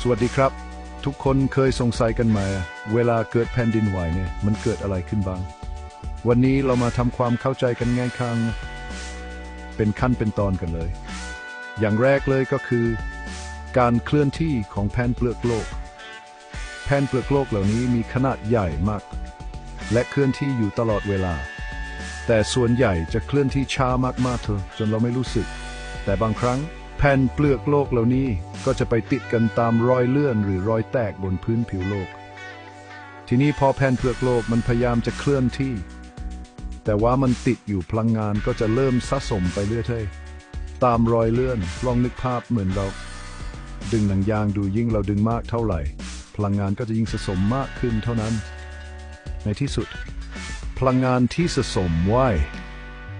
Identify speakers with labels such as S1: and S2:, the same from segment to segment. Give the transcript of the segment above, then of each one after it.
S1: สวัสดีครับ ทุกคนเคยสงสัยกันไหมเวลาเกิดแผ่นดินไหวเนี่ยมันเกิดอะไรขึ้นบ้าง วันนี้เรามาทำความเข้าใจกันง่ายคังเป็นขั้นเป็นตอนกันเลย อย่างแรกเลยก็คือ การเคลื่อนที่ของแผ่นเปลือกโลก แผ่นเปลือกโลกเหล่านี้มีขนาดใหญ่มาก และเคลื่อนที่อยู่ตลอดเวลา แต่ส่วนใหญ่จะเคลื่อนที่ช้ามากๆเถอะจนเราไม่รู้สึก แต่บางครั้งแผ่นเปลือกโลกเหล่านี้ ก็จะไปติดกันตามรอยเลื่อนหรือรอยแตกบนพื้นผิวโลก ทีนี้พอแผ่นเปลือกโลกมันพยายามจะเคลื่อนที่ แต่ว่ามันติดอยู่พลังงานก็จะเริ่มสะสมไปเรื่อยๆตามรอยเลื่อนลองนึกภาพเหมือนเรา ดึงหนังยางดูยิ่งเราดึงมากเท่าไหร่ พลังงานก็จะยิ่งสะสมมากขึ้นเท่านั้น ในที่สุด พลังงานที่สะสมไว้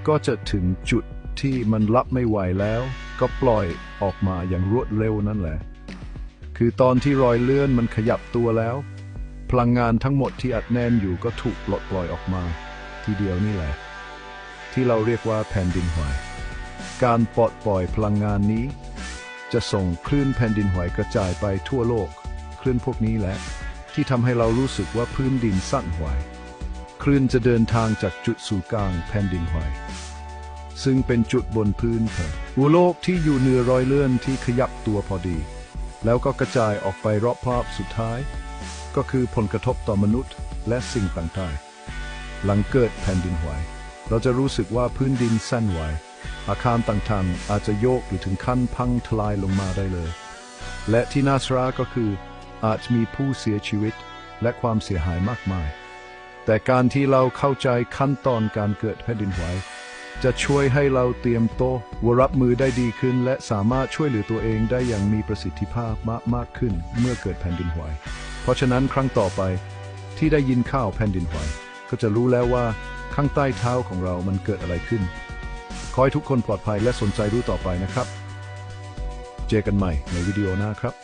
S1: ก็จะถึงจุดที่มันรับไม่ไหวแล้ว ก็ปล่อยออกมาอย่างรวดเร็วนั่นแหละ คือตอนที่รอยเลื่อนมันขยับตัวแล้ว พลังงานทั้งหมดที่อัดแน่นอยู่ก็ถูกปลดปล่อยออกมา ทีเดียวนี่แหละ ที่เราเรียกว่าแผ่นดินไหวการปลดปล่อยพลังงานนี้ จะส่งคลื่นแผ่นดินไหวกระจายไปทั่วโลก คลื่นพวกนี้แหละ ที่ทำให้เรารู้สึกว่าพื้นดินสั่นไหวคลื่นจะเดินทางจากจุดสู่กลางแผ่นดินไหว ซึ่งเป็นจุดบนพื้นเถอะอุโลกที่อยู่เหนือรอยเลื่อนที่ขยับตัวพอดี แล้วก็กระจายออกไปรอบภาพสุดท้าย ก็คือผลกระทบต่อมนุษย์และสิ่งต่างๆ หลังเกิดแผ่นดินไหว เราจะรู้สึกว่าพื้นดินสั่นไหว อาคารต่างๆ อาจจะโยกหรือถึงขั้นพังทลายลงมาได้เลย และที่น่าสราก็คือ อาจมีผู้เสียชีวิตและความเสียหายมากมาย แต่การที่เราเข้าใจขั้นตอนการเกิดแผ่นดินไหว จะช่วยให้เราเตรียมโตววรับมือได้ดีขึ้น และสามารถช่วยเหลือตัวเองได้อย่างมีประสิทธิภาพมากมากขึ้นเมื่อเกิดแผ่นดินไหว เพราะฉะนั้นครั้งต่อไปที่ได้ยินข่าวแผ่นดินไหว ก็จะรู้แล้วว่าข้างใต้เท้าของเรามันเกิดอะไรขึ้น ขอให้ทุกคนปลอดภัยและสนใจรู้ต่อไปนะครับ เจอกันใหม่ในวิดีโอหน้าครับ